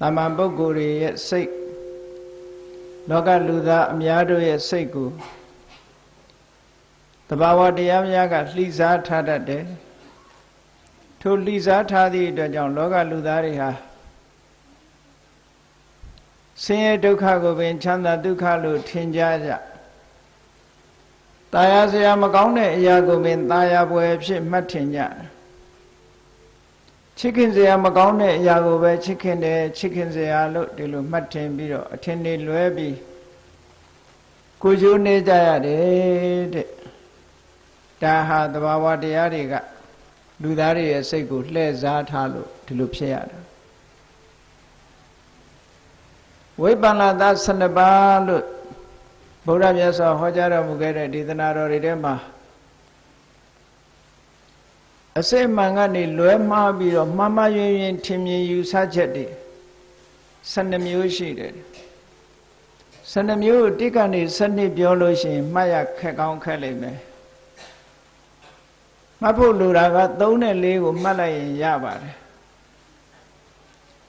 တာမန်ပုဂ္ဂိုလ်တွေရဲ့စိတ်လောကလူသားအများတို့ရဲ့စိတ်ကိုတဘာဝတရားများကလှိစားထားတတ်တယ်ထိုလှိစားထားသည့်အတွက်ကြောင့်လောကလူသားတွေဟာဆင်းရဲဒုက္ခကိုပင်ချမ်းသာဒုက္ခလို့ထင်ကြကြตายာစရာမကောင်းတဲ့အရာကိုပင်ตายာပွဲဖြစ်မှတ်ထင်ကြ ချစ်ခင်စရာမကောင်းတဲ့အရာကိုပဲချစ်ခင်တယ်ချစ်ခင်စရာလို့ဒီလိုမှတ်ထင်ပြီးတော့အထင်တွေလွဲပြီးကိုကျိုးနေကြရတယ်တဲ့ဒါဟာသဘာဝတရားတွေကလူသားတွေရဲ့စိတ်ကိုလှည့်စားထားလို့ဒီလိုဖြစ်ရတာဝိပ္ပန္နသ12ပါးလို့ဗုဒ္ဓမြတ်စွာဟောကြားတော်မူခဲ့တဲ့ဒေသနာတော်တွေထဲမှာ အစစ်မှန်ကနေလွဲမှားပြီးတော့မှားမှားယွင်းယွင်းထင်မြင်ယူဆချက်တွေ12မျိုးရှိတယ်12မျိုးတိကနေ7ပြောလို့ရှိရင်မှတ်ရခက်ကောင်းခက်လိမ့်မယ်မှတ်ဖို့လိုတာက3နဲ့4ကိုမှတ်လိုက်ရင်ရပါတယ်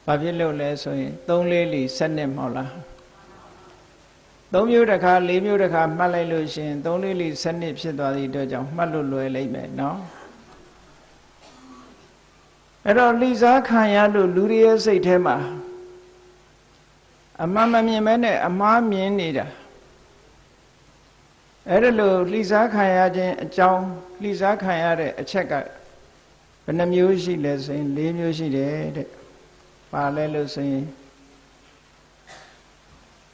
ဘာဖြစ်လို့လဲဆိုရင်3 4လီ7မဟုတ်လား3မျိုးတစ်ခါ4မျိုးတစ်ခါမှတ်လိုက်လို့ရှိရင်3 4လီ7ဖြစ်သွားသည့်အတွက်ကြောင့်မှတ်လို့လွယ်လိမ့်မယ်နော် အဲ့တော့လိစားခံရလို့လူတွေရဲ့စိတ်ထဲမှာအမှန်မမြင်မဲနဲ့အမှားမြင်နေတာအဲ့ဒါလို့လိစားခံရခြင်းအကြောင်းလိစားခံရတဲ့အချက်ကဘယ်နှမျိုးရှိလဲဆိုရင်၄မျိုးရှိတယ်တဲ့ပါလဲလို့ဆိုရင်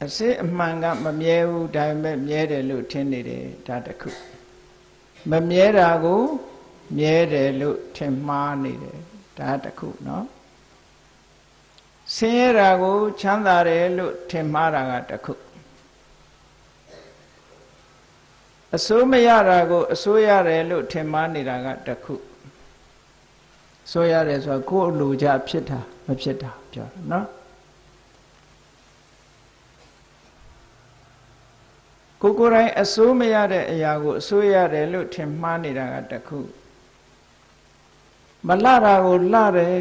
အစစ်အမှန်ကမမြဲဘူးဒါပေမဲ့မြဲတယ်လို့ထင်နေတယ်ဒါတခုမမြဲတာကို မြဲတယ်လို့ထင်မှားနေတယ် ဒါတခုနော်ဆင်းရဲတာကိုချမ်းသာတယ်လို့ထင်မှားတာကတခုအစိုးမရတာကိုအစိုးရတယ်လို့ထင်မှားနေတာကတခုဆိုရတယ်ဆိုတာကိုယ်လိုချဖြစ်တာမဖြစ်တာပြောတာနော်ကိုကိုယ်တိုင်အစိုးမရတဲ့အရာကိုအစိုးရတယ်လို့ထင်မှားနေတာကတခု မလှတာကိုလှတယ်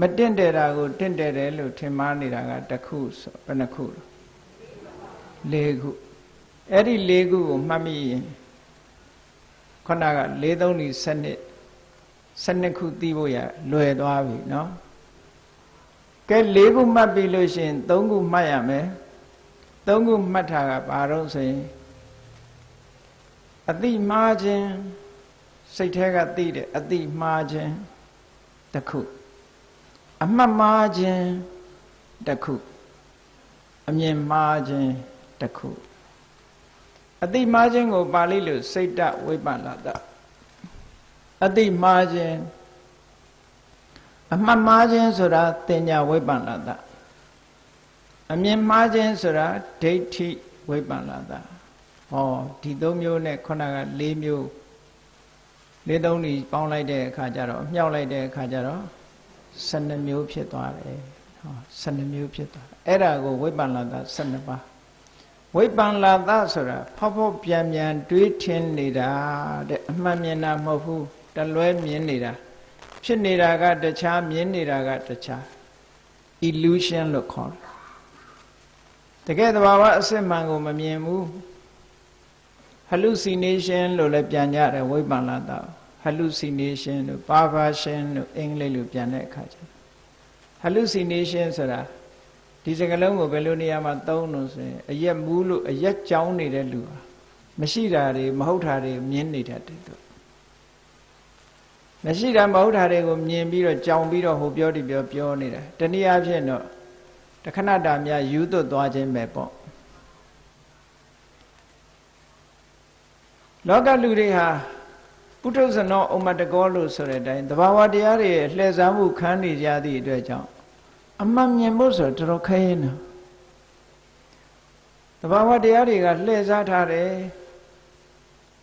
မတင့်တယ်တာကိုတင့်တယ်တယ်လို့ထင်မှားနေတာကတခုဆိုဘယ်နှခုလဲ၄ခုအဲ့ဒီ၄ခုကိုမှတ်မိရင်ခုနက၄သုံးလီစနစ်စနစ်ခုသိဖို့ရလွယ်သွားပြီเนาะကဲ၄ခုမှတ်ပြီလို့ရှိရင်၃ခုမှတ်ရမယ်၃ခုမှတ်တာကဘာတော့ဆိုရင်အတိမှားခြင်း စိတ်แท้ကသိတယ်အတိမှားခြင်းတစ်ခုအမှတ်မှားခြင်းတစ်ခုအမြင်မှားခြင်းတစ်ခုအတိမှားခြင်းကိုပါဠိလိုစိတ်တဝိပ္ပန္နတအတိမှားခြင်းအမှတ်မှားခြင်းဆိုတာတင်ညာဝိပ္ပန္နတအမြင်မှားခြင်းဆိုတာဒိဋ္ဌိဝိပ္ပန္နတဟောဒီ၃မျိုးနဲ့ခုနက၄မျိုး လေးသုံးနေပေါင်းလိုက်တဲ့အခါကျတော့မြှောက်လိုက်တဲ့အခါကျတော့12မျိုးဖြစ်သွားတယ်ဟော12မျိုးဖြစ်သွားအဲ့ဒါကိုဝိပ္ပန္နတ12ပါးဝိပ္ပန္နတဆိုတာဖောက်ဖောက်ပြန်ပြန်တွေးထင်နေတာတဲ့အမှန်မြင်တာမဟုတ်ဘူးတလွဲမြင်နေတာဖြစ်နေတာကတခြားမြင်နေတာကတခြား illusion လို့ခေါ်တယ်တကယ်တဘာဝအစစ်မှန်ကိုမမြင်ဘူး hallucination လို့လည်းပြန်ကြတယ်ဝိပ္ပန္နတ hallucination လို့ perversion လို့အင်္ဂလိပ်လိုပြန်တဲ့အခါကျ hallucination ဆိုတာဒီစကားလုံးကိုဘယ်လိုနေရာမှာသုံးလို့ဆိုရင်အရက်မူးလို့အရက်ကြောင်းနေတဲ့လူဟာမရှိတာတွေမဟုတ်တာတွေမြင်နေတတ်တယ်သူမရှိတာမဟုတ်တာတွေကိုမြင်ပြီးတော့ကြောင်ပြီးတော့ဟိုပြောဒီပြောပြောနေတာတနည်းအားဖြင့်တော့တခဏတာများယူသွတ်သွားခြင်းပဲပေါ့လောကလူတွေဟာ ပုထုဇနောဥမတကောလို့ဆိုတဲ့အတိုင်းတဘာဝတရားတွေလှည့်စားမှုခံနေကြသည့်အတွက်ကြောင့်အမှန်မြင်ဖို့ဆိုတော့တော်တော်ခဲရင်တော့တဘာဝတရားတွေကလှည့်စားထားတယ်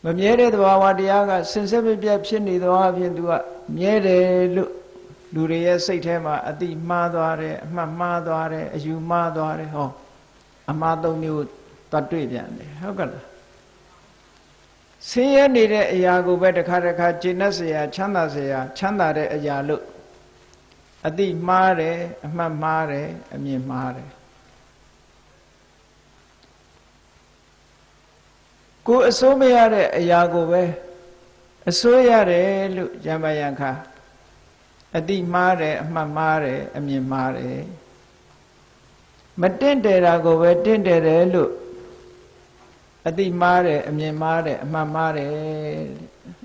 မမြဲတဲ့တဘာဝတရားကစင်စစ်ပြပြဖြစ်နေသောအဖြစ်သူကမြဲတယ်လို့လူတွေရဲ့စိတ်ထဲမှာအတိမှားသွားတယ်အမှတ်မှားသွားတယ်အယူမှားသွားတယ်ဟောအမှားသုံးမျိုးသတ်တွေ့ပြန်တယ်ဟုတ်ကဲ့လား ဆင်းရဲနေတဲ့အရာကိုပဲတစ်ခါတစ်ခါကျေနပ်စရာချမ်းသာစရာချမ်းသာတဲ့အရာလို့အတိမှားတယ်အမှတ်မှားတယ်အမြင်မှားတယ်ကိုအစိုးမရတဲ့အရာကိုပဲအစိုးရတယ်လို့ယံပယံခါအတိမှားတယ်အမှတ်မှားတယ်အမြင်မှားတယ်မတင့်တယ်တာကိုပဲတင့်တယ်တယ်လို့ အတိမှားတယ်အမြင်မှားတယ်အမှတ်မှားတယ်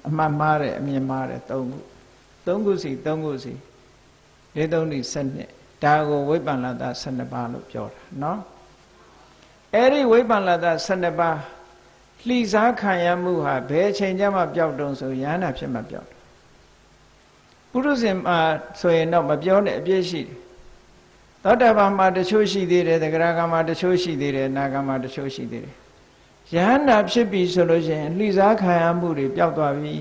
အမှတ်မှားတယ်အမြင်မှားတယ်သုံးခုသုံးခုစီသုံးခုစီလေးသုံးဒီစနစ်ဒါကိုဝိပ္ပန္နတာ12ပါးလို့ပြောတာเนาะအဲ့ဒီဝိပ္ပန္နတာ12ပါးလှိစားခံရမှုဟာဘယ်အချိန်ကျမှပျောက်တုံးဆိုရဟန္တာဖြစ်မှပျောက်တယ်ပုရုဇဉ်မှာဆိုရင်တော့မပြောနဲ့အပြည့်ရှိတယ်သောတာပန်မှာတချို့ရှိသေးတယ်သဂရကမှာတချို့ရှိသေးတယ်နာဂမှာတချို့ရှိသေးတယ် ယဟန္တာဖြစ်ပြီဆိုလို့ရှိရင်လှိစားခံရမှုတွေပျောက်သွားပြီ